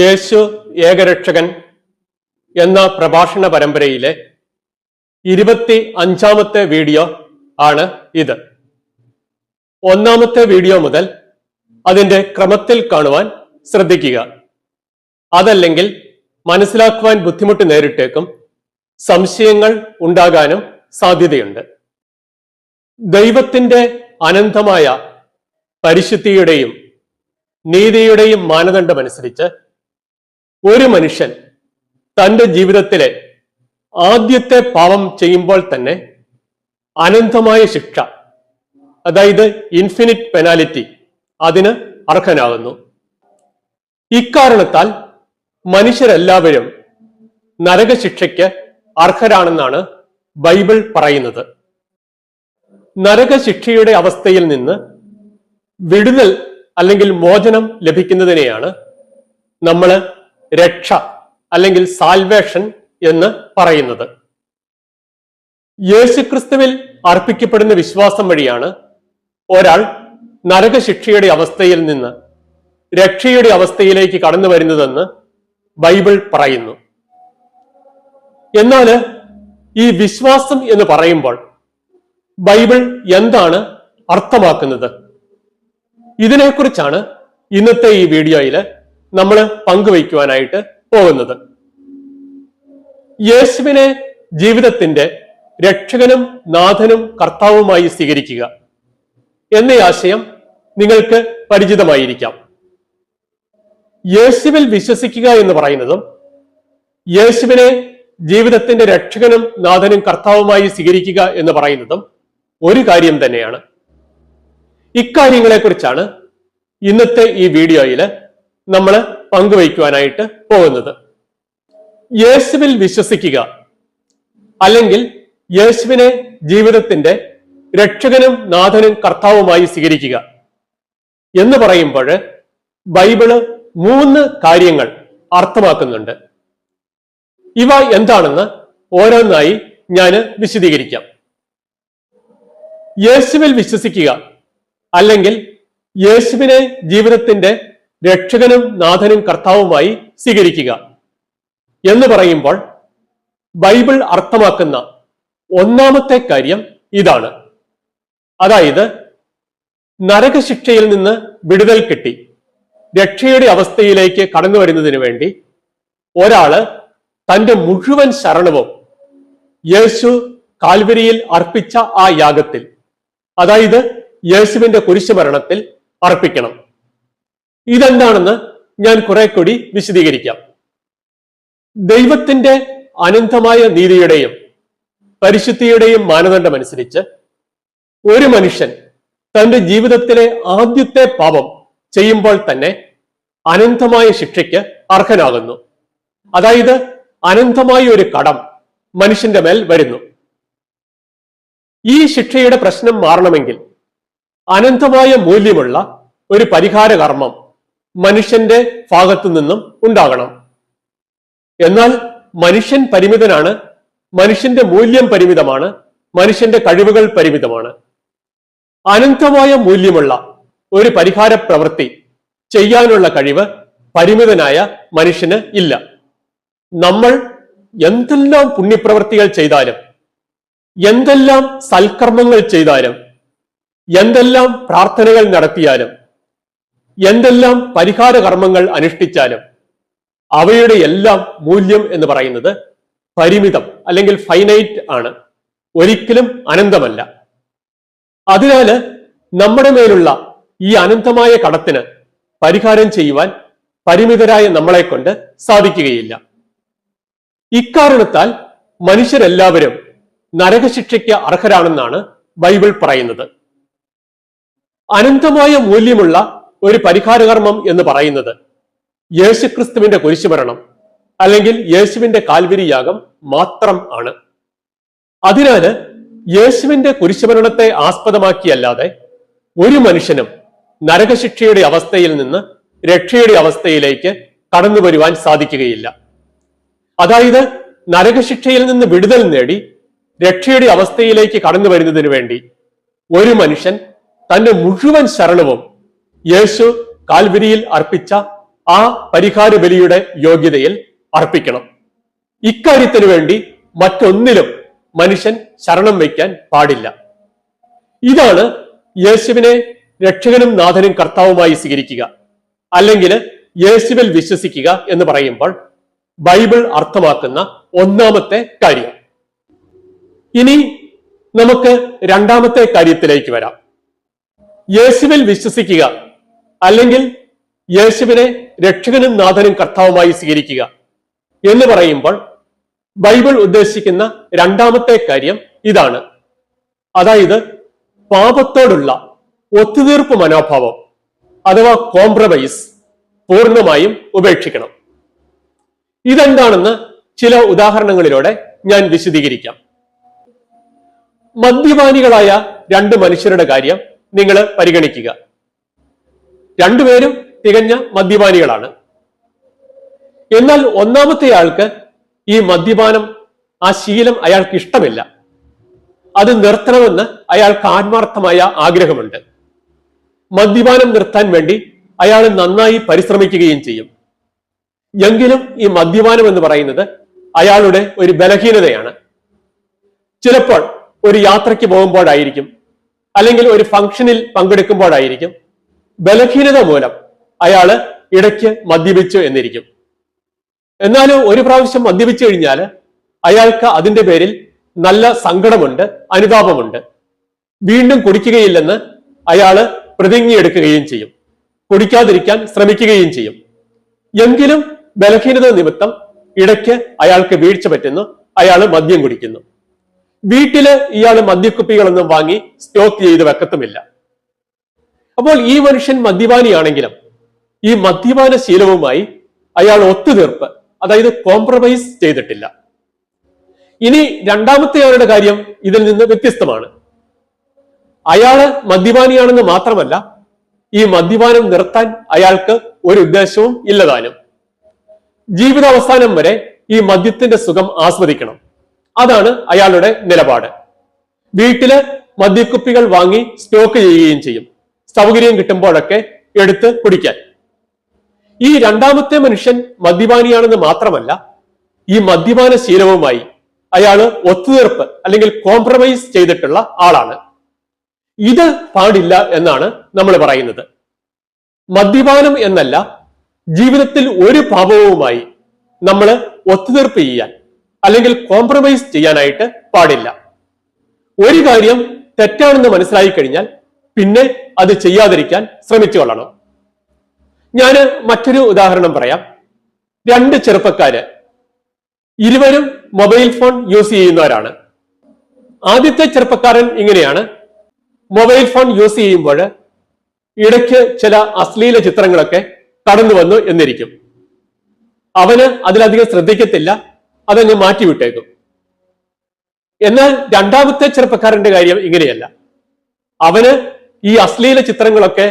യേശു ഏകരക്ഷകൻ എന്ന പ്രഭാഷണ പരമ്പരയിലെ ഇരുപത്തി അഞ്ചാമത്തെ വീഡിയോ ആണ് ഇത്. ഒന്നാമത്തെ വീഡിയോ മുതൽ അതിന്റെ ക്രമത്തിൽ കാണുവാൻ ശ്രദ്ധിക്കുക. അതല്ലെങ്കിൽ മനസ്സിലാക്കുവാൻ ബുദ്ധിമുട്ട് നേരിട്ടേക്കും സംശയങ്ങൾ ഉണ്ടാകാനും സാധ്യതയുണ്ട്. ദൈവത്തിന്റെ അനന്തമായ പരിശുദ്ധിയുടെയും നീതിയുടെയും മാനദണ്ഡമനുസരിച്ച് ഒരു മനുഷ്യൻ തന്റെ ജീവിതത്തിലെ ആദ്യത്തെ പാവം ചെയ്യുമ്പോൾ തന്നെ അനന്തമായ ശിക്ഷ അതായത് ഇൻഫിനിറ്റ് പെനാലിറ്റി അതിന് അർഹനാകുന്നു. ഇക്കാരണത്താൽ മനുഷ്യരെല്ലാവരും നരകശിക്ഷയ്ക്ക് അർഹരാണെന്നാണ് ബൈബിൾ പറയുന്നത്. നരകശിക്ഷയുടെ അവസ്ഥയിൽ നിന്ന് വിടുതൽ അല്ലെങ്കിൽ മോചനം ലഭിക്കുന്നതിനെയാണ് നമ്മൾ രക്ഷ അല്ലെങ്കിൽ സാൽവേഷൻ എന്ന് പറയുന്നത്. യേശുക്രിസ്തുവിൽ അർപ്പിക്കപ്പെടുന്ന വിശ്വാസം വഴിയാണ് ഒരാൾ നരകശിക്ഷയുടെ അവസ്ഥയിൽ നിന്ന് രക്ഷയുടെ അവസ്ഥയിലേക്ക് കടന്നു വരുന്നതെന്ന് ബൈബിൾ പറയുന്നു. എന്നാൽ ഈ വിശ്വാസം എന്ന് പറയുമ്പോൾ ബൈബിൾ എന്താണ് അർത്ഥമാക്കുന്നത്? ഇതിനെക്കുറിച്ചാണ് ഇന്നത്തെ ഈ വീഡിയോയിൽ നമ്മൾ പങ്കുവയ്ക്കുവാനായിട്ട് പോകുന്നത്. യേശുവിനെ ജീവിതത്തിന്റെ രക്ഷകനും നാഥനും കർത്താവുമായി സ്വീകരിക്കുക എന്ന ആശയം നിങ്ങൾക്ക് പരിചിതമായിരിക്കാം. യേശുവിൽ വിശ്വസിക്കുക എന്ന് പറയുന്നതും യേശുവിനെ ജീവിതത്തിന്റെ രക്ഷകനും നാഥനും കർത്താവുമായി സ്വീകരിക്കുക എന്ന് പറയുന്നതും ഒരു കാര്യം തന്നെയാണ്. ഇക്കാര്യങ്ങളെക്കുറിച്ചാണ് ഇന്നത്തെ ഈ വീഡിയോയിൽ നമ്മൾ പങ്കുവയ്ക്കുവാനായിട്ട് പോകുന്നത്. യേശുവിൽ വിശ്വസിക്കുക. അല്ലെങ്കിൽ യേശുവിനെ ജീവിതത്തിന്റെ രക്ഷകനും നാഥനും കർത്താവുമായി സ്വീകരിക്കുക. എന്ന് പറയുമ്പോൾ ബൈബിൾ മൂന്ന് കാര്യങ്ങൾ അർത്ഥമാക്കുന്നുണ്ട്. ഇവ എന്താണെന്ന് ഓരോന്നായി ഞാൻ വിശദീകരിക്കാം. യേശുവിൽ വിശ്വസിക്കുക. അല്ലെങ്കിൽ യേശുവിനെ ജീവിതത്തിന്റെ രക്ഷകനും നാഥനും കർത്താവുമായി സ്വീകരിക്കുക എന്ന് പറയുമ്പോൾ ബൈബിൾ അർത്ഥമാക്കുന്ന ഒന്നാമത്തെ കാര്യം ഇതാണ്. അതായത് നരകശിക്ഷയിൽ നിന്ന് വിടുതൽ കിട്ടി. രക്ഷയുടെ അവസ്ഥയിലേക്ക് കടന്നു വരുന്നതിന് വേണ്ടി ഒരാൾ തന്റെ മുഴുവൻ ശരണവും യേശു കാൽവരിയിൽ അർപ്പിച്ച ആ യാഗത്തിൽ അതായത് യേശുവിന്റെ കുരിശുമരണത്തിൽ അർപ്പിക്കണം. ഇതെന്താണെന്ന് ഞാൻ കുറെ കൂടി വിശദീകരിക്കാം. ദൈവത്തിന്റെ അനന്തമായ നീതിയുടെയും പരിശുദ്ധിയുടെയും മാനദണ്ഡമനുസരിച്ച് ഒരു മനുഷ്യൻ തന്റെ ജീവിതത്തിലെ ആദ്യത്തെ പാപം ചെയ്യുമ്പോൾ തന്നെ അനന്തമായ ശിക്ഷയ്ക്ക് അർഹനാകുന്നു. അതായത് അനന്തമായ ഒരു കടം മനുഷ്യന്റെ മേൽ വരുന്നു. ഈ ശിക്ഷയുടെ പ്രശ്നം മാറണമെങ്കിൽ അനന്തമായ മൂല്യമുള്ള ഒരു പരിഹാര കർമ്മം മനുഷ്യന്റെ ഭാഗത്തു നിന്നും ഉണ്ടാകണം. എന്നാൽ മനുഷ്യൻ പരിമിതനാണ് മനുഷ്യന്റെ മൂല്യം പരിമിതമാണ് മനുഷ്യന്റെ കഴിവുകൾ പരിമിതമാണ്. അനന്തമായ മൂല്യമുള്ള ഒരു പരിഹാര പ്രവൃത്തി ചെയ്യാനുള്ള കഴിവ് പരിമിതനായ മനുഷ്യന് ഇല്ല. നമ്മൾ എന്തെല്ലാം പുണ്യപ്രവൃത്തികൾ ചെയ്താലും എന്തെല്ലാം സൽക്കർമ്മങ്ങൾ ചെയ്താലും എന്തെല്ലാം പ്രാർത്ഥനകൾ നടത്തിയാലും എന്തെല്ലാം പരിഹാര കർമ്മങ്ങൾ അനുഷ്ഠിച്ചാലും അവയുടെ എല്ലാം മൂല്യം എന്ന് പറയുന്നത് പരിമിതം അല്ലെങ്കിൽ ഫൈനൈറ്റ് ആണ്. ഒരിക്കലും അനന്തമല്ല. അതിനാല് നമ്മുടെ മേലുള്ള ഈ അനന്തമായ കടത്തിന് പരിഹാരം ചെയ്യുവാൻ പരിമിതരായ നമ്മളെ കൊണ്ട് സാധിക്കുകയില്ല. ഇക്കാരണത്താൽ മനുഷ്യരെല്ലാവരും നരകശിക്ഷയ്ക്ക് അർഹരാണെന്നാണ് ബൈബിൾ പറയുന്നത്. അനന്തമായ മൂല്യമുള്ള ഒരു പരിഹാരകർമ്മം എന്ന് പറയുന്നത് യേശുക്രിസ്തുവിന്റെ കുരിശുമരണം അല്ലെങ്കിൽ യേശുവിന്റെ കാൽവരി യാഗം മാത്രം ആണ്. അതിനാൽ യേശുവിന്റെ കുരിശുമരണത്തെ ആസ്പദമാക്കിയല്ലാതെ ഒരു മനുഷ്യനും നരകശിക്ഷയുടെ അവസ്ഥയിൽ നിന്ന് രക്ഷയുടെ അവസ്ഥയിലേക്ക് കടന്നു വരുവാൻ സാധിക്കുകയില്ല. അതായത് നരകശിക്ഷയിൽ നിന്ന് വിടുതൽ നേടി രക്ഷയുടെ അവസ്ഥയിലേക്ക് കടന്നു വരുന്നതിന് വേണ്ടി ഒരു മനുഷ്യൻ തന്റെ മുഴുവൻ ശരണവും യേശു കാൽവരിയിൽ അർപ്പിച്ച ആ പരിഹാര ബലിയുടെ യോഗ്യതയിൽ അർപ്പിക്കണം. ഇക്കാര്യത്തിനു വേണ്ടി മറ്റൊന്നിലും മനുഷ്യൻ ശരണം വയ്ക്കാൻ പാടില്ല. ഇതാണ് യേശുവിനെ രക്ഷകനും നാഥനും കർത്താവുമായി സ്വീകരിക്കുക അല്ലെങ്കിൽ യേശുവിൽ വിശ്വസിക്കുക എന്ന് പറയുമ്പോൾ ബൈബിൾ അർത്ഥമാക്കുന്ന ഒന്നാമത്തെ കാര്യം. ഇനി നമുക്ക് രണ്ടാമത്തെ കാര്യത്തിലേക്ക് വരാം. യേശുവിൽ വിശ്വസിക്കുക അല്ലെങ്കിൽ യേശുവിനെ രക്ഷകനും നാഥനും കർത്താവുമായി സ്വീകരിക്കുക എന്ന് പറയുമ്പോൾ ബൈബിൾ ഉദ്ദേശിക്കുന്ന രണ്ടാമത്തെ കാര്യം ഇതാണ്. അതായത് പാപത്തോടുള്ള ഒത്തുതീർപ്പ് മനോഭാവം അഥവാ കോംപ്രമൈസ് പൂർണമായും ഉപേക്ഷിക്കണം. ഇതെന്താണെന്ന് ചില ഉദാഹരണങ്ങളിലൂടെ ഞാൻ വിശദീകരിക്കാം. മദ്യപാനികളായ രണ്ട് മനുഷ്യരുടെ കാര്യം നിങ്ങൾ പരിഗണിക്കുക. രണ്ടുപേരും തികഞ്ഞ മദ്യപാനികളാണ്. എന്നാൽ ഒന്നാമത്തെ ആൾക്ക് ഈ മദ്യപാനം ആ ശീലം അയാൾക്ക് ഇഷ്ടമില്ല. അത് നിർത്തണമെന്ന് അയാൾക്ക് ആത്മാർത്ഥമായ ആഗ്രഹമുണ്ട്. മദ്യപാനം നിർത്താൻ വേണ്ടി അയാൾ നന്നായി പരിശ്രമിക്കുകയും ചെയ്യും. എങ്കിലും ഈ മദ്യപാനം എന്ന് പറയുന്നത് അയാളുടെ ഒരു ബലഹീനതയാണ്. ചിലപ്പോൾ ഒരു യാത്രയ്ക്ക് പോകുമ്പോഴായിരിക്കും അല്ലെങ്കിൽ ഒരു ഫംഗ്ഷനിൽ പങ്കെടുക്കുമ്പോഴായിരിക്കും ബലഹീനത മൂലം അയാൾ ഇടയ്ക്ക് മദ്യപിച്ചു എന്നിരിക്കും. എന്നാലും ഒരു പ്രാവശ്യം മദ്യപിച്ചു കഴിഞ്ഞാൽ അയാൾക്ക് അതിന്റെ പേരിൽ നല്ല സങ്കടമുണ്ട് അനുതാപമുണ്ട്. വീണ്ടും കുടിക്കുകയില്ലെന്ന് അയാൾ പ്രതിജ്ഞയെടുക്കുകയും ചെയ്യും. കുടിക്കാതിരിക്കാൻ ശ്രമിക്കുകയും ചെയ്യും. എങ്കിലും ബലഹീനത നിമിത്തം ഇടയ്ക്ക് അയാൾക്ക് വീഴ്ച പറ്റുന്നു അയാൾ മദ്യം കുടിക്കുന്നു. വീട്ടിൽ ഇയാൾ മദ്യക്കുപ്പികളൊന്നും വാങ്ങി സ്റ്റോക്ക് ചെയ്ത് വെക്കത്തുമില്ല. അപ്പോൾ ഈ മനുഷ്യൻ മദ്യപാനിയാണെങ്കിലും ഈ മദ്യപാന ശീലവുമായി അയാൾ ഒത്തുതീർപ്പ് അതായത് കോംപ്രമൈസ് ചെയ്തിട്ടില്ല. ഇനി രണ്ടാമത്തെ ആളുടെ കാര്യം ഇതിൽ നിന്ന് വ്യത്യസ്തമാണ്. അയാൾ മദ്യപാനിയാണെന്ന് മാത്രമല്ല ഈ മദ്യപാനം നിർത്താൻ അയാൾക്ക് ഒരു ഉദ്ദേശവും ഇല്ലതാനും. ജീവിതാവസാനം വരെ ഈ മദ്യത്തിന്റെ സുഖം ആസ്വദിക്കണം. അതാണ് അയാളുടെ നിലപാട്. വീട്ടിൽ മദ്യക്കുപ്പികൾ വാങ്ങി സ്റ്റോക്ക് ചെയ്യുകയും ചെയ്യും. സൗകര്യം കിട്ടുമ്പോഴൊക്കെ എടുത്ത് കുടിക്കാൻ. ഈ രണ്ടാമത്തെ മനുഷ്യൻ മദ്യപാനിയാണെന്ന് മാത്രമല്ല ഈ മദ്യപാന ശീലവുമായി അയാൾ ഒത്തുതീർപ്പ് അല്ലെങ്കിൽ കോംപ്രമൈസ് ചെയ്തിട്ടുള്ള ആളാണ്. ഇത് പാടില്ല എന്നാണ് നമ്മൾ പറയുന്നത്. മദ്യപാനം എന്നല്ല ജീവിതത്തിൽ ഒരു പാപവുമായി നമ്മൾ ഒത്തുതീർപ്പ് ചെയ്യാൻ അല്ലെങ്കിൽ കോംപ്രമൈസ് ചെയ്യാനായിട്ട് പാടില്ല. ഒരു കാര്യം തെറ്റാണെന്ന് മനസ്സിലായി കഴിഞ്ഞാൽ പിന്നെ അത് ചെയ്യാതിരിക്കാൻ ശ്രമിച്ചു കൊള്ളണം ഞാൻ മറ്റൊരു ഉദാഹരണം പറയാം. രണ്ട് ചെറുപ്പക്കാര് ഇരുവരും മൊബൈൽ ഫോൺ യൂസ് ചെയ്യുന്നവരാണ്. ആദ്യത്തെ ചെറുപ്പക്കാരൻ ഇങ്ങനെയാണ്. മൊബൈൽ ഫോൺ യൂസ് ചെയ്യുമ്പോൾ ഇടയ്ക്ക് ചില അശ്ലീല ചിത്രങ്ങളൊക്കെ കടന്നു വന്നു എന്നിരിക്കും. അവന് അതിലധികം ശ്രദ്ധിക്കത്തില്ല അതങ്ങ് മാറ്റിവിട്ടേക്കും. എന്നാൽ രണ്ടാമത്തെ ചെറുപ്പക്കാരന്റെ കാര്യം ഇങ്ങനെയല്ല. അവന് ഈ അശ്ലീല ചിത്രങ്ങളൊക്കെ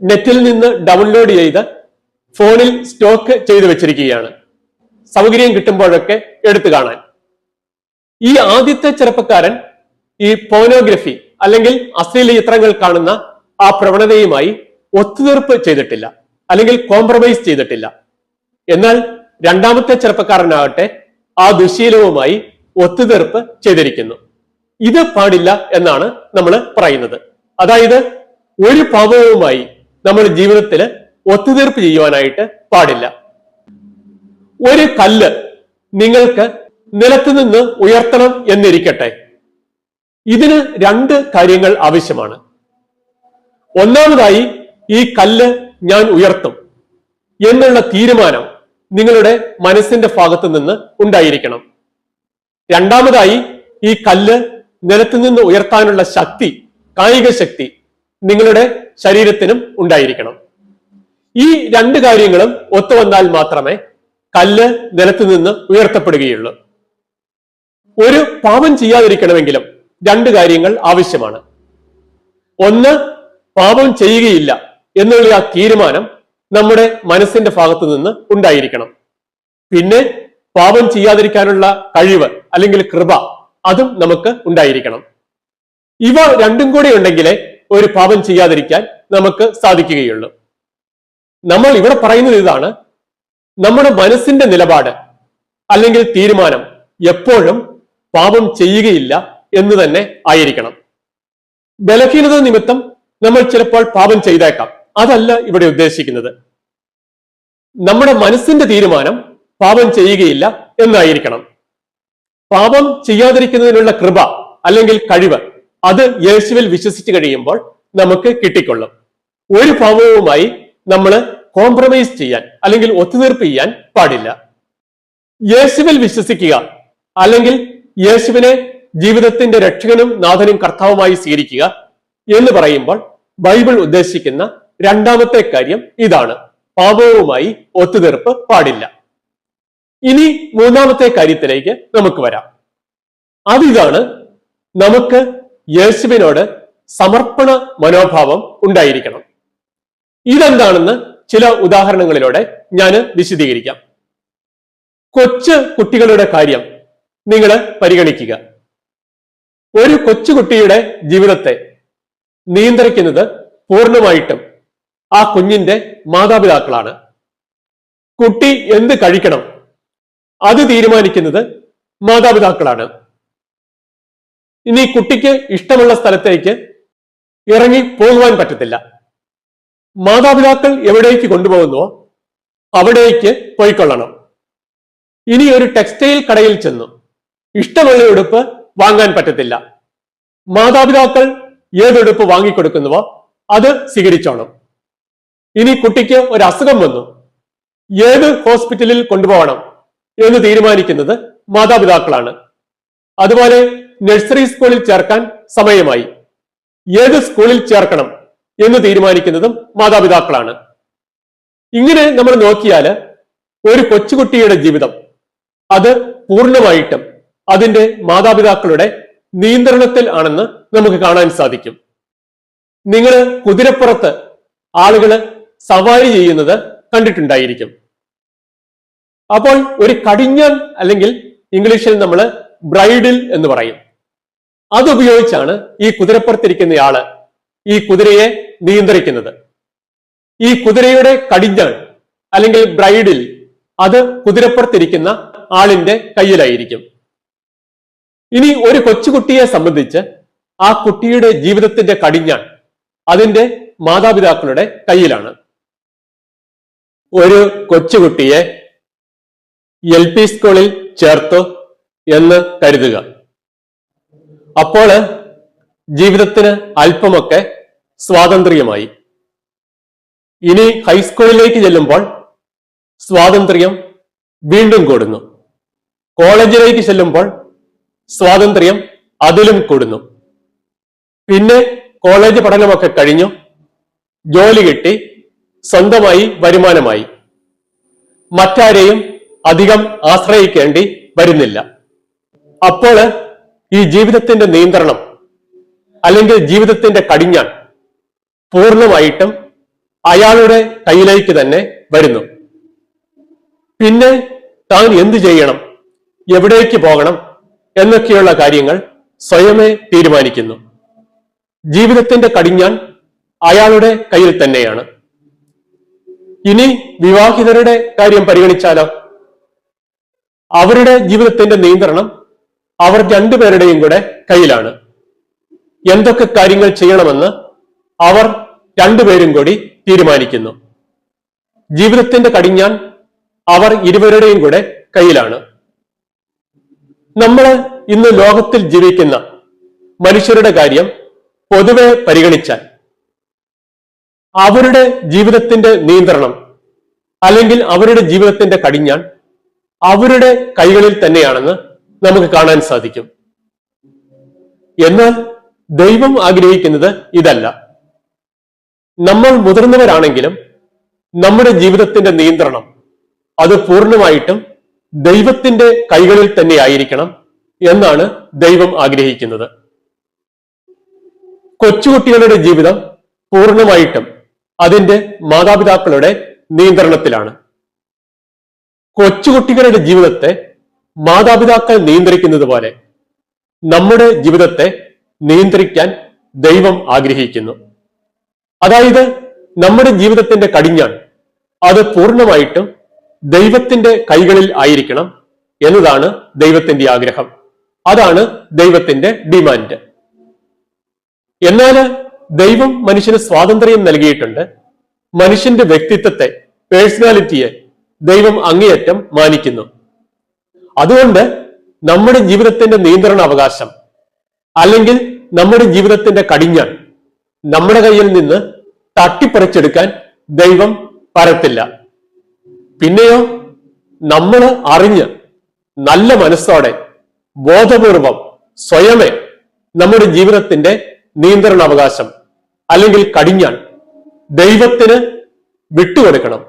നെറ്റിൽ നിന്ന് ഡൗൺലോഡ് ചെയ്ത് ഫോണിൽ സ്റ്റോക്ക് ചെയ്തു വെച്ചിരിക്കുകയാണ്. സൗകര്യം കിട്ടുമ്പോഴൊക്കെ എടുത്തു കാണാൻ. ഈ ആദ്യത്തെ ചെറുപ്പക്കാരൻ ഈ പോനോഗ്രഫി അല്ലെങ്കിൽ അശ്ലീല ചിത്രങ്ങൾ കാണുന്ന ആ പ്രവണതയുമായി ഒത്തുതീർപ്പ് ചെയ്തിട്ടില്ല. അല്ലെങ്കിൽ കോംപ്രമൈസ് ചെയ്തിട്ടില്ല. എന്നാൽ രണ്ടാമത്തെ ചെറുപ്പക്കാരനാകട്ടെ ആ ദുശീലവുമായി ഒത്തുതീർപ്പ് ചെയ്തിരിക്കുന്നു. ഇത് പാടില്ല എന്നാണ് നമ്മൾ പറയുന്നത്. അതായത് ഒരു പാപവുമായി നമ്മുടെ ജീവിതത്തിൽ ഒത്തുതീർപ്പ് ചെയ്യുവാനായിട്ട് പാടില്ല. ഒരു കല്ല് നിങ്ങൾക്ക് നിലത്ത് നിന്ന് ഉയർത്തണം എന്നിരിക്കട്ടെ. ഇതിന് രണ്ട് കാര്യങ്ങൾ ആവശ്യമാണ്. ഒന്നാമതായി ഈ കല്ല് ഞാൻ ഉയർത്തും എന്നുള്ള തീരുമാനം നിങ്ങളുടെ മനസ്സിന്റെ ഭാഗത്ത് നിന്ന് ഉണ്ടായിരിക്കണം. രണ്ടാമതായി ഈ കല്ല് നിലത്ത് നിന്ന് ഉയർത്താനുള്ള ശക്തി കായിക ശക്തി നിങ്ങളുടെ ശരീരത്തിനും ഉണ്ടായിരിക്കണം. ഈ രണ്ട് കാര്യങ്ങളും ഒത്തു വന്നാൽ മാത്രമേ കല്ല് നിലത്ത് നിന്ന് ഉയർത്തപ്പെടുകയുള്ളൂ. ഒരു പാപം ചെയ്യാതിരിക്കണമെങ്കിലും രണ്ട് കാര്യങ്ങൾ ആവശ്യമാണ്. ഒന്ന് പാപം ചെയ്യുകയില്ല എന്നുള്ള ആ തീരുമാനം നമ്മുടെ മനസ്സിന്റെ ഭാഗത്ത് നിന്ന് ഉണ്ടായിരിക്കണം. പിന്നെ പാപം ചെയ്യാതിരിക്കാനുള്ള കഴിവ് അല്ലെങ്കിൽ കൃപ അതും നമുക്ക് ഉണ്ടായിരിക്കണം. ഇവ രണ്ടും കൂടി ഉണ്ടെങ്കിലേ ഒരു പാപം ചെയ്യാതിരിക്കാൻ നമുക്ക് സാധിക്കുകയുള്ളൂ. നമ്മൾ ഇവിടെ പറയുന്നത് ഇതാണ് നമ്മുടെ മനസ്സിന്റെ നിലപാട് അല്ലെങ്കിൽ തീരുമാനം എപ്പോഴും പാപം ചെയ്യുകയില്ല എന്ന് തന്നെ ആയിരിക്കണം. ബലഹീനത നിമിത്തം നമ്മൾ ചിലപ്പോൾ പാപം ചെയ്തേക്കാം. അതല്ല ഇവിടെ ഉദ്ദേശിക്കുന്നത്. നമ്മുടെ മനസ്സിന്റെ തീരുമാനം പാപം ചെയ്യുകയില്ല എന്നായിരിക്കണം. പാപം ചെയ്യാതിരിക്കുന്നതിനുള്ള കൃപ അല്ലെങ്കിൽ കഴിവ് അത് യേശുവിൽ വിശ്വസിച്ച് കഴിയുമ്പോൾ നമുക്ക് കിട്ടിക്കൊള്ളും. ഒരു ഭാവവുമായി നമ്മൾ കോംപ്രമൈസ് ചെയ്യാൻ അല്ലെങ്കിൽ ഒത്തുതീർപ്പ് ചെയ്യാൻ പാടില്ല. യേശുവിൽ വിശ്വസിക്കുക അല്ലെങ്കിൽ യേശുവിനെ ജീവിതത്തിന്റെ രക്ഷകനും നാഥനും കർത്താവുമായി സ്വീകരിക്കുക എന്ന് പറയുമ്പോൾ ബൈബിൾ ഉദ്ദേശിക്കുന്ന രണ്ടാമത്തെ കാര്യം ഇതാണ്. പാപവുമായി ഒത്തുതീർപ്പ് പാടില്ല. ഇനി മൂന്നാമത്തെ കാര്യത്തിലേക്ക് നമുക്ക് വരാം. അതിതാണ് നമുക്ക് യേശുവിനോട് സമർപ്പണ മനോഭാവം ഉണ്ടായിരിക്കണം. ഇതെന്താണെന്ന് ചില ഉദാഹരണങ്ങളിലൂടെ ഞാൻ വിശദീകരിക്കാം. കൊച്ചു കുട്ടികളുടെ കാര്യം നിങ്ങൾ പരിഗണിക്കുക. ഒരു കൊച്ചുകുട്ടിയുടെ ജീവിതത്തെ നിയന്ത്രിക്കുന്നത് പൂർണമായിട്ടും ആ കുഞ്ഞിന്റെ മാതാപിതാക്കളാണ്. കുട്ടി എന്ത് കഴിക്കണം അത് തീരുമാനിക്കുന്നത് മാതാപിതാക്കളാണ്. ഇനി കുട്ടിക്ക് ഇഷ്ടമുള്ള സ്ഥലത്തേക്ക് ഇറങ്ങി പോകുവാൻ പറ്റത്തില്ല. മാതാപിതാക്കൾ എവിടേക്ക് കൊണ്ടുപോകുന്നുവോ അവിടേക്ക് പോയിക്കൊള്ളണം. ഇനി ഒരു ടെക്സ്റ്റൈൽ കടയിൽ ചെന്നു ഇഷ്ടമുള്ള ഉടുപ്പ് വാങ്ങാൻ പറ്റത്തില്ല. മാതാപിതാക്കൾ ഏതുടുപ്പ് വാങ്ങിക്കൊടുക്കുന്നുവോ അത് സ്വീകരിച്ചോണം. ഇനി കുട്ടിക്ക് ഒരു അസുഖം വന്നു. ഏത് ഹോസ്പിറ്റലിൽ കൊണ്ടുപോകണം എന്ന് തീരുമാനിക്കുന്നത് മാതാപിതാക്കളാണ്. അതുപോലെ നഴ്സറി സ്കൂളിൽ ചേർക്കാൻ സമയമായി. ഏത് സ്കൂളിൽ ചേർക്കണം എന്ന് തീരുമാനിക്കുന്നതും മാതാപിതാക്കളാണ്. ഇങ്ങനെ നമ്മൾ നോക്കിയാൽ ഒരു കൊച്ചുകുട്ടിയുടെ ജീവിതം അത് പൂർണമായിട്ടും അതിന്റെ മാതാപിതാക്കളുടെ നിയന്ത്രണത്തിൽ ആണെന്ന് നമുക്ക് കാണാൻ സാധിക്കും. നിങ്ങൾ കുതിരപ്പുറത്ത് ആളുകൾ സവാരി ചെയ്യുന്നത് കണ്ടിട്ടുണ്ടായിരിക്കും. അപ്പോൾ ഒരു കടിഞ്ഞാൻ അല്ലെങ്കിൽ ഇംഗ്ലീഷിൽ നമ്മൾ ബ്രൈഡിൽ എന്ന് പറയും. അതുപയോഗിച്ചാണ് ഈ കുതിരപ്പുറത്തിരിക്കുന്നയാൾ ഈ കുതിരയെ നിയന്ത്രിക്കുന്നത്. ഈ കുതിരയുടെ കടിഞ്ഞാൺ അല്ലെങ്കിൽ ബ്രൈഡിൽ അത് കുതിരപ്പുറത്തിരിക്കുന്ന ആളിന്റെ കയ്യിലായിരിക്കും. ഇനി ഒരു കൊച്ചുകുട്ടിയെ സംബന്ധിച്ച് ആ കുട്ടിയുടെ ജീവിതത്തിന്റെ കടിഞ്ഞാൺ അതിന്റെ മാതാപിതാക്കളുടെ കയ്യിലാണ്. ഒരു കൊച്ചുകുട്ടിയെ എൽ പി സ്കൂളിൽ ചേർത്തു എന്ന് കരുതുക. അപ്പോൾ ജീവിതത്തിന് അല്പമൊക്കെ സ്വാതന്ത്ര്യമായി. ഇനി ഹൈസ്കൂളിലേക്ക് ചെല്ലുമ്പോൾ സ്വാതന്ത്ര്യം വീണ്ടും കൂടുന്നു. കോളേജിലേക്ക് ചെല്ലുമ്പോൾ സ്വാതന്ത്ര്യം അതിലും കൂടുന്നു. പിന്നെ കോളേജ് പഠനമൊക്കെ കഴിഞ്ഞു. ജോലി കിട്ടി. സ്വന്തമായി വരുമാനമായി. മറ്റാരെയും അധികം ആശ്രയിക്കേണ്ടി വരുന്നില്ല. അപ്പോൾ ഈ ജീവിതത്തിന്റെ നിയന്ത്രണം അല്ലെങ്കിൽ ജീവിതത്തിന്റെ കടിഞ്ഞാൻ പൂർണമായിട്ടും അയാളുടെ കയ്യിലേക്ക് തന്നെ വരുന്നു. പിന്നെ താൻ എന്തു ചെയ്യണം? എവിടേക്ക് പോകണം? എന്നൊക്കെയുള്ള കാര്യങ്ങൾ സ്വയമേ തീരുമാനിക്കുന്നു. ജീവിതത്തിന്റെ കടിഞ്ഞാൻ അയാളുടെ കയ്യിൽ തന്നെയാണ്. ഇനി വിവാഹിതരുടെ കാര്യം പരിഗണിച്ചാലോ? അവരുടെ ജീവിതത്തിന്റെ നിയന്ത്രണം അവർ രണ്ടുപേരുടെയും കൂടെ കയ്യിലാണ്. എന്തൊക്കെ കാര്യങ്ങൾ ചെയ്യണമെന്ന് അവർ രണ്ടുപേരും കൂടി തീരുമാനിക്കുന്നു. ജീവിതത്തിന്റെ കടിഞ്ഞാൻ അവർ ഇരുവരുടെയും കൂടെ കയ്യിലാണ്. നമ്മൾ ഇന്ന് ലോകത്തിൽ ജീവിക്കുന്ന മനുഷ്യരുടെ കാര്യം പൊതുവെ പരിഗണിച്ചാൽ അവരുടെ ജീവിതത്തിന്റെ നിയന്ത്രണം അല്ലെങ്കിൽ അവരുടെ ജീവിതത്തിന്റെ കടിഞ്ഞാൻ അവരുടെ കൈകളിൽ തന്നെയാണെന്ന് നമുക്ക് കാണാൻ സാധിക്കും. എന്നാൽ ദൈവം ആഗ്രഹിക്കുന്നത് ഇതല്ല. നമ്മൾ മുതിർന്നവരാണെങ്കിലും നമ്മുടെ ജീവിതത്തിന്റെ നിയന്ത്രണം അത് പൂർണമായിട്ടും ദൈവത്തിന്റെ കൈകളിൽ തന്നെ ആയിരിക്കണം എന്നാണ് ദൈവം ആഗ്രഹിക്കുന്നത്. കൊച്ചുകുട്ടികളുടെ ജീവിതം പൂർണമായിട്ടും അതിന്റെ മാതാപിതാക്കളുടെ നിയന്ത്രണത്തിലാണ്. കൊച്ചുകുട്ടികളുടെ ജീവിതത്തെ മാതാപിതാക്കൾ നിയന്ത്രിക്കുന്നത് പോലെ നമ്മുടെ ജീവിതത്തെ നിയന്ത്രിക്കാൻ ദൈവം ആഗ്രഹിക്കുന്നു. അതായത് നമ്മുടെ ജീവിതത്തിന്റെ കടിഞ്ഞാൺ അത് പൂർണമായിട്ടും ദൈവത്തിന്റെ കൈകളിൽ ആയിരിക്കണം എന്നതാണ് ദൈവത്തിന്റെ ആഗ്രഹം. അതാണ് ദൈവത്തിന്റെ ഡിമാൻഡ്. എന്നാൽ ദൈവം മനുഷ്യന് സ്വാതന്ത്ര്യം നൽകിയിട്ടുണ്ട്. മനുഷ്യന്റെ വ്യക്തിത്വത്തെ പേഴ്സണാലിറ്റിയെ ദൈവം അങ്ങേയറ്റം മാനിക്കുന്നു. അതുകൊണ്ട് നമ്മുടെ ജീവിതത്തിന്റെ നിയന്ത്രണ അവകാശം അല്ലെങ്കിൽ നമ്മുടെ ജീവിതത്തിന്റെ കടിഞ്ഞ നമ്മുടെ കയ്യിൽ നിന്ന് തട്ടിപ്പറിച്ചെടുക്കാൻ ദൈവം പരത്തില്ല. പിന്നെയോ നമ്മൾ അറിഞ്ഞ് നല്ല മനസ്സോടെ ബോധപൂർവം സ്വയമേ നമ്മുടെ ജീവിതത്തിന്റെ നിയന്ത്രണ അവകാശം അല്ലെങ്കിൽ കടിഞ്ഞാൻ ദൈവത്തിന് വിട്ടുകൊടുക്കണം.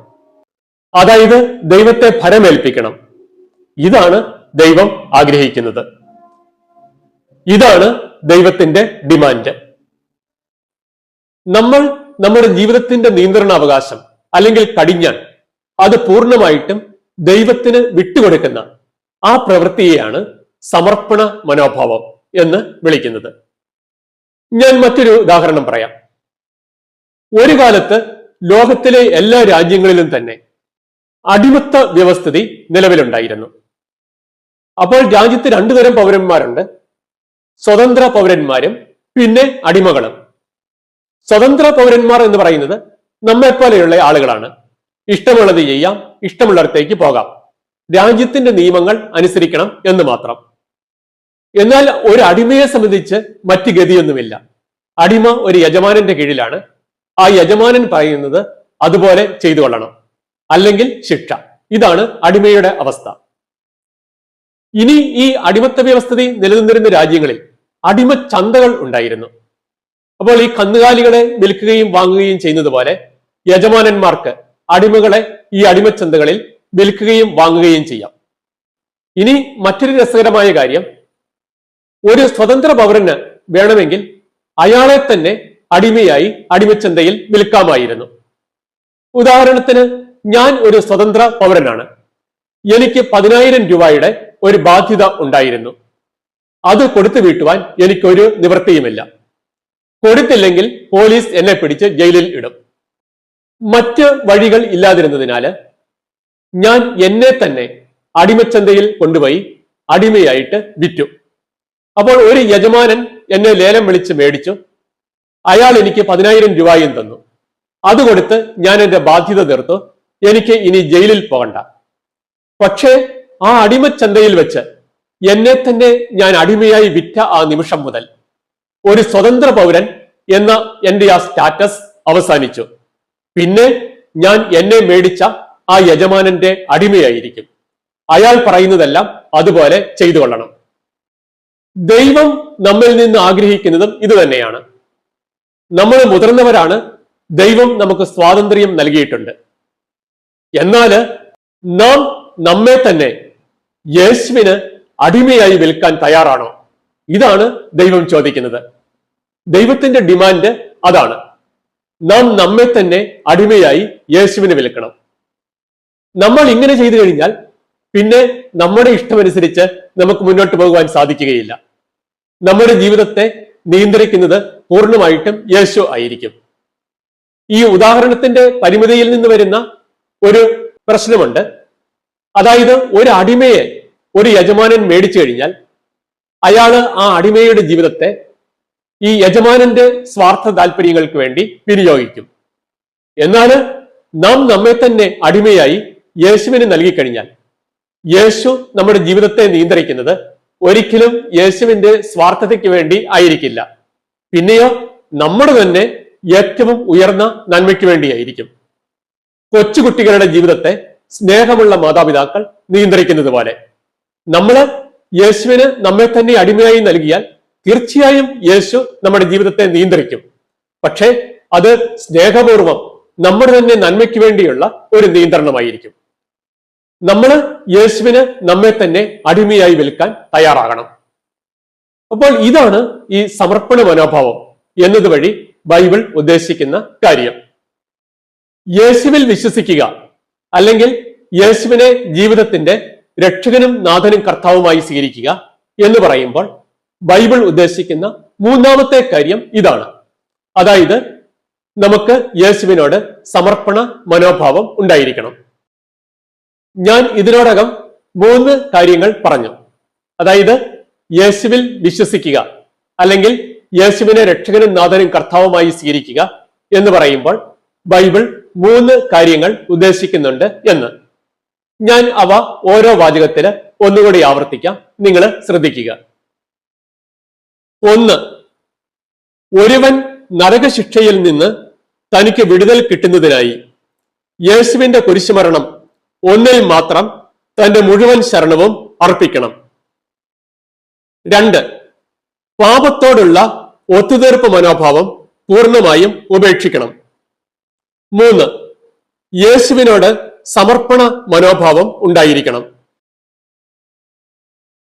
അതായത് ദൈവത്തെ ഫലമേൽപ്പിക്കണം ഇതാണ് ദൈവം ആഗ്രഹിക്കുന്നത്. ഇതാണ് ദൈവത്തിന്റെ ഡിമാൻഡ്. നമ്മൾ നമ്മുടെ ജീവിതത്തിന്റെ നിയന്ത്രണാവകാശം അല്ലെങ്കിൽ കടിഞ്ഞാൻ അത് പൂർണമായിട്ടും ദൈവത്തിന് വിട്ടുകൊടുക്കുന്ന ആ പ്രവൃത്തിയെയാണ് സമർപ്പണ മനോഭാവം എന്ന് വിളിക്കുന്നത്. ഞാൻ മറ്റൊരു ഉദാഹരണം പറയാം. ഒരു കാലത്ത് ലോകത്തിലെ എല്ലാ രാജ്യങ്ങളിലും തന്നെ അടിമത്ത വ്യവസ്ഥിതി നിലവിലുണ്ടായിരുന്നു. അപ്പോൾ രാജ്യത്ത് രണ്ടു തരം പൗരന്മാരുണ്ട്. സ്വതന്ത്ര പൗരന്മാരും പിന്നെ അടിമകളും. സ്വതന്ത്ര പൗരന്മാർ എന്ന് പറയുന്നത് നമ്മെപ്പോലെയുള്ള ആളുകളാണ്. ഇഷ്ടമുള്ളത് ചെയ്യാം ഇഷ്ടമുള്ളിടത്തേക്ക് പോകാം. രാജ്യത്തിന്റെ നിയമങ്ങൾ അനുസരിക്കണം എന്ന് മാത്രം. എന്നാൽ ഒരു അടിമയെ സംബന്ധിച്ച് മറ്റ് ഗതിയൊന്നുമില്ല. അടിമ ഒരു യജമാനന്റെ കീഴിലാണ്. ആ യജമാനൻ പറയുന്നത് അതുപോലെ ചെയ്തു കൊള്ളണം അല്ലെങ്കിൽ ശിക്ഷ. ഇതാണ് അടിമയുടെ അവസ്ഥ. ഇനി ഈ അടിമത്ത വ്യവസ്ഥിതി നിലനിന്നിരുന്ന രാജ്യങ്ങളിൽ അടിമ ചന്തകൾ ഉണ്ടായിരുന്നു. അപ്പോൾ ഈ കന്നുകാലികളെ വിൽക്കുകയും വാങ്ങുകയും ചെയ്യുന്നത് പോലെ യജമാനന്മാർക്ക് അടിമകളെ ഈ അടിമച്ചന്തകളിൽ വിൽക്കുകയും വാങ്ങുകയും ചെയ്യാം. ഇനി മറ്റൊരു രസകരമായ കാര്യം ഒരു സ്വതന്ത്ര പൗരന് വേണമെങ്കിൽ അയാളെ തന്നെ അടിമയായി അടിമച്ചന്തയിൽ വിൽക്കാമായിരുന്നു. ഉദാഹരണത്തിന് ഞാൻ ഒരു സ്വതന്ത്ര പൗരനാണ്. എനിക്ക് പതിനായിരം രൂപയുടെ ഒരു ബാധ്യത ഉണ്ടായിരുന്നു. അത് കൊടുത്തു വീട്ടുവാൻ എനിക്കൊരു നിവൃത്തിയുമില്ല. കൊടുത്തില്ലെങ്കിൽ പോലീസ് എന്നെ പിടിച്ച് ജയിലിൽ ഇടും. മറ്റ് വഴികൾ ഇല്ലാതിരുന്നതിനാല് ഞാൻ എന്നെ തന്നെ അടിമച്ചന്തയിൽ കൊണ്ടുപോയി അടിമയായിട്ട് വിറ്റു. അപ്പോൾ ഒരു യജമാനൻ എന്നെ ലേലം വിളിച്ച് മേടിച്ചു. അയാൾ എനിക്ക് പതിനായിരം രൂപയും തന്നു. അത് കൊടുത്ത് ഞാൻ എന്റെ ബാധ്യത തീർത്തു. എനിക്ക് ഇനി ജയിലിൽ പോകണ്ട. പക്ഷേ ആ അടിമച്ചന്തയിൽ വെച്ച് എന്നെ തന്നെ ഞാൻ അടിമയായി വിറ്റ ആ നിമിഷം മുതൽ ഒരു സ്വതന്ത്ര പൗരൻ എന്ന എന്റെ ആ സ്റ്റാറ്റസ് അവസാനിച്ചു. പിന്നെ ഞാൻ എന്നെ മേടിച്ച ആ യജമാനന്റെ അടിമയായിരിക്കും. അയാൾ പറയുന്നതെല്ലാം അതുപോലെ ചെയ്തു കൊള്ളണം. ദൈവം നമ്മിൽ നിന്ന് ആഗ്രഹിക്കുന്നതും ഇത് തന്നെയാണ്. നമ്മൾ മുതിർന്നവരാണ് ദൈവം നമുക്ക് സ്വാതന്ത്ര്യം നൽകിയിട്ടുണ്ട്. എന്നാൽ നാം നമ്മെ തന്നെ യേശുവിന് അടിമയായി വിൽക്കാൻ തയ്യാറാണോ? ഇതാണ് ദൈവം ചോദിക്കുന്നത്. ദൈവത്തിന്റെ ഡിമാൻഡ് അതാണ്. നാം നമ്മെ തന്നെ അടിമയായി യേശുവിന് വിൽക്കണം. നമ്മൾ ഇങ്ങനെ ചെയ്തു കഴിഞ്ഞാൽ പിന്നെ നമ്മുടെ ഇഷ്ടമനുസരിച്ച് നമുക്ക് മുന്നോട്ട് പോകുവാൻ സാധിക്കുകയില്ല. നമ്മുടെ ജീവിതത്തെ നിയന്ത്രിക്കുന്നത് പൂർണമായിട്ടും യേശു ആയിരിക്കും. ഈ ഉദാഹരണത്തിന്റെ പരിമിതിയിൽ നിന്ന് വരുന്ന ഒരു പ്രശ്നമുണ്ട്. അതായത് ഒരു അടിമയെ ഒരു യജമാനൻ മേടിച്ചു കഴിഞ്ഞാൽ അയാൾ ആ അടിമയുടെ ജീവിതത്തെ ഈ യജമാനന്റെ സ്വാർത്ഥ താല്പര്യങ്ങൾക്ക് വേണ്ടി വിനിയോഗിക്കും. എന്നാൽ നാം നമ്മെ തന്നെ അടിമയായി യേശുവിന് നൽകിക്കഴിഞ്ഞാൽ യേശു നമ്മുടെ ജീവിതത്തെ നിയന്ത്രിക്കുന്നത് ഒരിക്കലും യേശുവിന്റെ സ്വാർത്ഥതയ്ക്ക് വേണ്ടി ആയിരിക്കില്ല. പിന്നെയോ നമ്മുടെ തന്നെ ഏറ്റവും ഉയർന്ന നന്മയ്ക്ക് വേണ്ടിയായിരിക്കും. കൊച്ചുകുട്ടികളുടെ ജീവിതത്തെ സ്നേഹമുള്ള മാതാപിതാക്കൾ നിയന്ത്രിക്കുന്നത് പോലെ. നമ്മൾ യേശുവിന് നമ്മെ തന്നെ അടിമയായി നൽകിയാൽ തീർച്ചയായും യേശു നമ്മുടെ ജീവിതത്തെ നിയന്ത്രിക്കും. പക്ഷേ അത് സ്നേഹപൂർവം നമ്മുടെ തന്നെ നന്മയ്ക്ക് വേണ്ടിയുള്ള ഒരു നിയന്ത്രണമായിരിക്കും. നമ്മൾ യേശുവിന് നമ്മെ തന്നെ അടിമയായി വിൽക്കാൻ തയ്യാറാകണം. അപ്പോൾ ഇതാണ് ഈ സമർപ്പണ മനോഭാവം എന്നതുവഴി ബൈബിൾ ഉദ്ദേശിക്കുന്ന കാര്യം. യേശുവിൽ വിശ്വസിക്കുക അല്ലെങ്കിൽ യേശുവിനെ ജീവിതത്തിന്റെ രക്ഷകനും നാഥനും കർത്താവുമായി സ്വീകരിക്കുക എന്ന് പറയുമ്പോൾ ബൈബിൾ ഉദ്ദേശിക്കുന്ന മൂന്നാമത്തെ കാര്യം ഇതാണ്. അതായത് നമുക്ക് യേശുവിനോട് സമർപ്പണ മനോഭാവം ഉണ്ടായിരിക്കണം. ഞാൻ ഇതിനോടകം മൂന്ന് കാര്യങ്ങൾ പറഞ്ഞു. അതായത് യേശുവിൽ വിശ്വസിക്കുക അല്ലെങ്കിൽ യേശുവിനെ രക്ഷകനും നാഥനും കർത്താവുമായി സ്വീകരിക്കുക എന്ന് പറയുമ്പോൾ ബൈബിൾ മൂന്ന് കാര്യങ്ങൾ ഉദ്ദേശിക്കുന്നുണ്ട് എന്ന്. ഞാൻ അവ ഓരോ വാചകത്തിൽ ഒന്നുകൂടി ആവർത്തിക്കാം. നിങ്ങൾ ശ്രദ്ധിക്കുക. ഒന്ന് ഒരുവൻ നരകശിക്ഷയിൽ നിന്ന് തനിക്ക് വിടുതൽ കിട്ടുന്നതിനായി യേശുവിന്റെ കുരിശുമരണം ഒന്നിൽ മാത്രം തന്റെ മുഴുവൻ ശരണവും അർപ്പിക്കണം. രണ്ട് പാപത്തോടുള്ള ഒത്തുതീർപ്പ് മനോഭാവം പൂർണമായും ഉപേക്ഷിക്കണം. മൂന്ന് യേശുവിനോട് സമർപ്പണ മനോഭാവം ഉണ്ടായിരിക്കണം.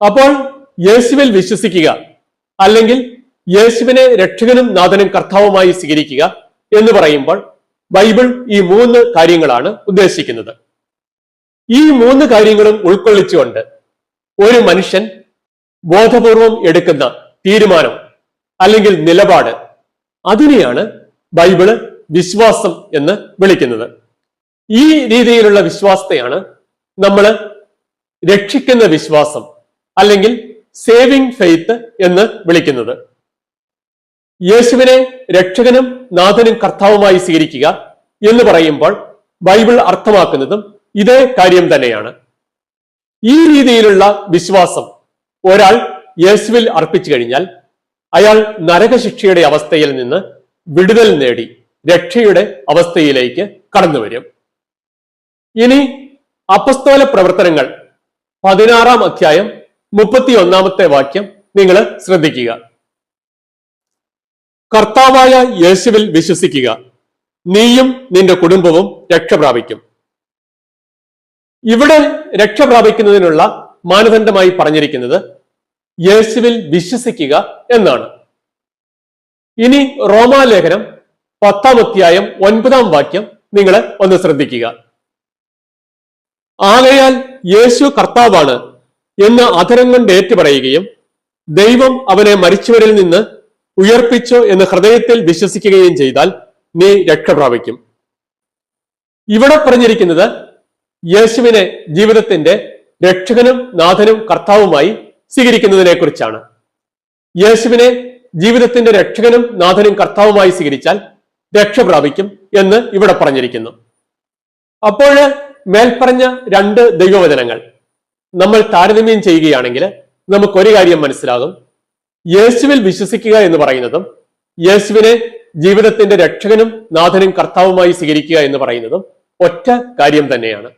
അപ്പോൾ യേശുവിൽ വിശ്വസിക്കുക അല്ലെങ്കിൽ യേശുവിനെ രക്ഷകനും നാഥനും കർത്താവുമായി സ്വീകരിക്കുക എന്ന് പറയുമ്പോൾ ബൈബിൾ ഈ മൂന്ന് കാര്യങ്ങളാണ് ഉദ്ദേശിക്കുന്നത്. ഈ മൂന്ന് കാര്യങ്ങളും ഉൾക്കൊള്ളിച്ചുകൊണ്ട് ഒരു മനുഷ്യൻ ബോധപൂർവം എടുക്കുന്ന തീരുമാനം അല്ലെങ്കിൽ നിലപാട് അതിനെയാണ് ബൈബിൾ വിശ്വാസം എന്ന് വിളിക്കുന്നത്. ഈ രീതിയിലുള്ള വിശ്വാസത്തെയാണ് നമ്മൾ രക്ഷിക്കുന്ന വിശ്വാസം അല്ലെങ്കിൽ സേവിംഗ് ഫെയ്ത്ത് എന്ന് വിളിക്കുന്നത്. യേശുവിനെ രക്ഷകനും നാഥനും കർത്താവുമായി സ്വീകരിക്കുക എന്ന് പറയുമ്പോൾ ബൈബിൾ അർത്ഥമാക്കുന്നതും ഇതേ കാര്യം തന്നെയാണ്. ഈ രീതിയിലുള്ള വിശ്വാസം ഒരാൾ യേശുവിൽ അർപ്പിച്ചു കഴിഞ്ഞാൽ അയാൾ നരകശിക്ഷയുടെ അവസ്ഥയിൽ നിന്ന് വിടുതൽ നേടി രക്ഷയുടെ അവസ്ഥയിലേക്ക് കടന്നു വരും ഇനി അപസ്തോല പ്രവർത്തനങ്ങൾ. പതിനാറാം അധ്യായം മുപ്പത്തി ഒന്നാമത്തെ വാക്യം നിങ്ങൾ ശ്രദ്ധിക്കുക. കർത്താവായ യേശുവിൽ വിശ്വസിക്കുക. നീയും നിന്റെ കുടുംബവും രക്ഷ പ്രാപിക്കും. ഇവിടെ രക്ഷ പ്രാപിക്കുന്നതിനുള്ള മാനദണ്ഡമായി പറഞ്ഞിരിക്കുന്നത് യേശുവിൽ വിശ്വസിക്കുക എന്നാണ്. ഇനി റോമാലേഖനം പത്താം അധ്യായം ഒൻപതാം വാക്യം നിങ്ങൾ ഒന്ന് ശ്രദ്ധിക്കുക. ആകയാൽ യേശു കർത്താവാണ് എന്ന് അധരം കൊണ്ട് ഏറ്റുപറയുകയും ദൈവം അവനെ മരിച്ചവരിൽ നിന്ന് ഉയർപ്പിച്ചു എന്ന് ഹൃദയത്തിൽ വിശ്വസിക്കുകയും ചെയ്താൽ നീ രക്ഷ പ്രാപിക്കും. ഇവിടെ പറഞ്ഞിരിക്കുന്നത് യേശുവിനെ ജീവിതത്തിന്റെ രക്ഷകനും നാഥനും കർത്താവുമായി സ്വീകരിക്കുന്നതിനെ കുറിച്ചാണ് യേശുവിനെ ജീവിതത്തിന്റെ രക്ഷകനും നാഥനും കർത്താവുമായി സ്വീകരിച്ചാൽ രക്ഷ പ്രാപിക്കും എന്ന് ഇവിടെ പറഞ്ഞിരിക്കുന്നു. അപ്പോൾ മേൽപ്പറഞ്ഞ രണ്ട് ദൈവവചനങ്ങൾ നമ്മൾ താരതമ്യം ചെയ്യുകയാണെങ്കിൽ നമുക്ക് ഒരു കാര്യം മനസ്സിലാകും. യേശുവിൽ വിശ്വസിക്കുക എന്ന് പറയുന്നതും യേശുവിനെ ജീവിതത്തിന്റെ രക്ഷകനും നാഥനും കർത്താവുമായി സ്വീകരിക്കുക എന്ന് പറയുന്നതും ഒറ്റ കാര്യം തന്നെയാണ്.